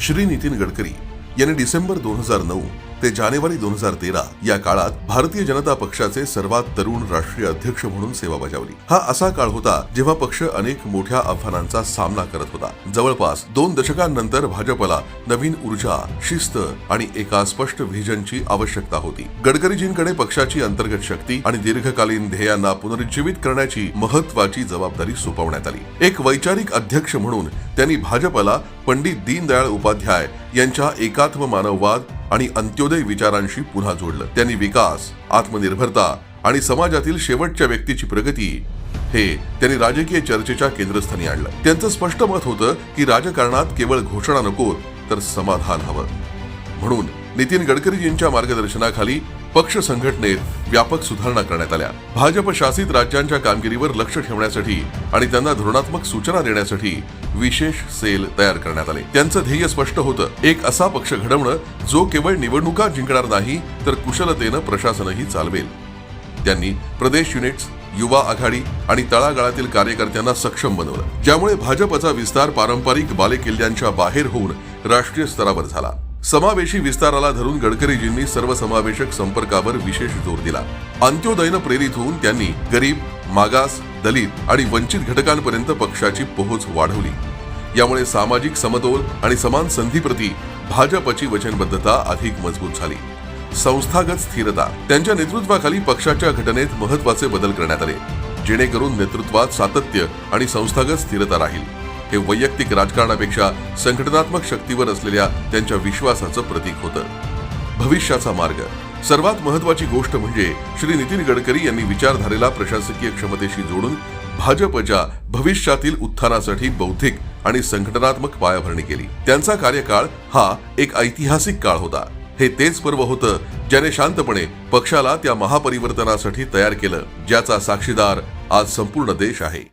श्री नितीन गडकरी यांनी डिसेंबर दोन हजार नऊ ते जानेवारी दोन हजार तेरा या काळात भारतीय जनता पक्षाचे सर्वात तरुण राष्ट्रीय अध्यक्ष म्हणून सेवा बजावली. हा असा काळ होता जेव्हा पक्ष अनेक मोठ्या आव्हानांचा सामना करत होता. जवळपास दोन दशकांनंतर भाजपला नवीन ऊर्जा शिस्त आणि एका स्पष्ट व्हिजनची आवश्यकता होती. गडकरीजींकडे पक्षाची अंतर्गत शक्ती आणि दीर्घकालीन ध्येयांना पुनरुज्जीवित करण्याची महत्वाची जबाबदारी सोपवण्यात आली. एक वैचारिक अध्यक्ष म्हणून त्यांनी भाजपला पंडित दीनदयाळ उपाध्याय यांच्या एकात्म मानववाद आणि अंत्योदय विचारांशी पुन्हा जोडलं. त्यांनी विकास आत्मनिर्भरता आणि समाजातील शेवटच्या व्यक्तीची प्रगती हे त्यांनी राजकीय चर्चेच्या केंद्रस्थानी आणलं. त्यांचं स्पष्ट मत होतं की राजकारणात केवळ घोषणा नको तर समाधान हवं. म्हणून नितीन गडकरीजींच्या मार्गदर्शनाखाली पक्ष संघटनेत व्यापक सुधारणा करण्यात आल्या. भाजप शासित राज्यांच्या कामगिरीवर लक्ष ठेवण्यासाठी आणि त्यांना धोरणात्मक सूचना देण्यासाठी विशेष सेल तयार करण्यात आले. त्यांचं ध्येय स्पष्ट होतं. एक असा पक्ष घडवणं जो केवळ निवडणुका जिंकणार नाही तर कुशलतेनं प्रशासनही चालवेल. त्यांनी प्रदेश युनिट्स युवा आघाडी आणि तळागाळातील कार्यकर्त्यांना सक्षम बनवलं. ज्यामुळे भाजपचा विस्तार पारंपरिक बालेकिल्ल्यांच्या बाहेर होऊन राष्ट्रीय स्तरावर झाला. समावेशी विस्ताराला धरून गडकरीजींनी सर्वसमावेशक संपर्कावर विशेष जोर दिला. अंत्योदयनं प्रेरित होऊन त्यांनी गरीब मागास दलित आणि वंचित घटकांपर्यंत पक्षाची पोहोच वाढवली. यामुळे सामाजिक समतोल आणि समान संधीप्रती भाजपची वचनबद्धता अधिक मजबूत झाली. संस्थागत स्थिरता त्यांच्या नेतृत्वाखाली पक्षाच्या घटनेत महत्त्वाचे बदल करण्यात आले जेणेकरून नेतृत्वात सातत्य आणि संस्थागत स्थिरता राहील. हे वैयक्तिक राजकारणापेक्षा संघटनात्मक शक्तीवर असलेल्या त्यांच्या विश्वासाचं प्रतीक होतं. भविष्याचा मार्ग. सर्वात महत्वाची गोष्ट म्हणजे श्री नितीन गडकरी यांनी विचारधारेला प्रशासकीय क्षमतेशी जोडून भाजपच्या भविष्यातील उत्थानासाठी बौद्धिक आणि संघटनात्मक पायाभरणी केली. त्यांचा कार्यकाळ हा एक ऐतिहासिक काळ होता. हे तेच पर्व होतं ज्याने शांतपणे पक्षाला त्या महापरिवर्तनासाठी तयार केलं ज्याचा साक्षीदार आज संपूर्ण देश आहे.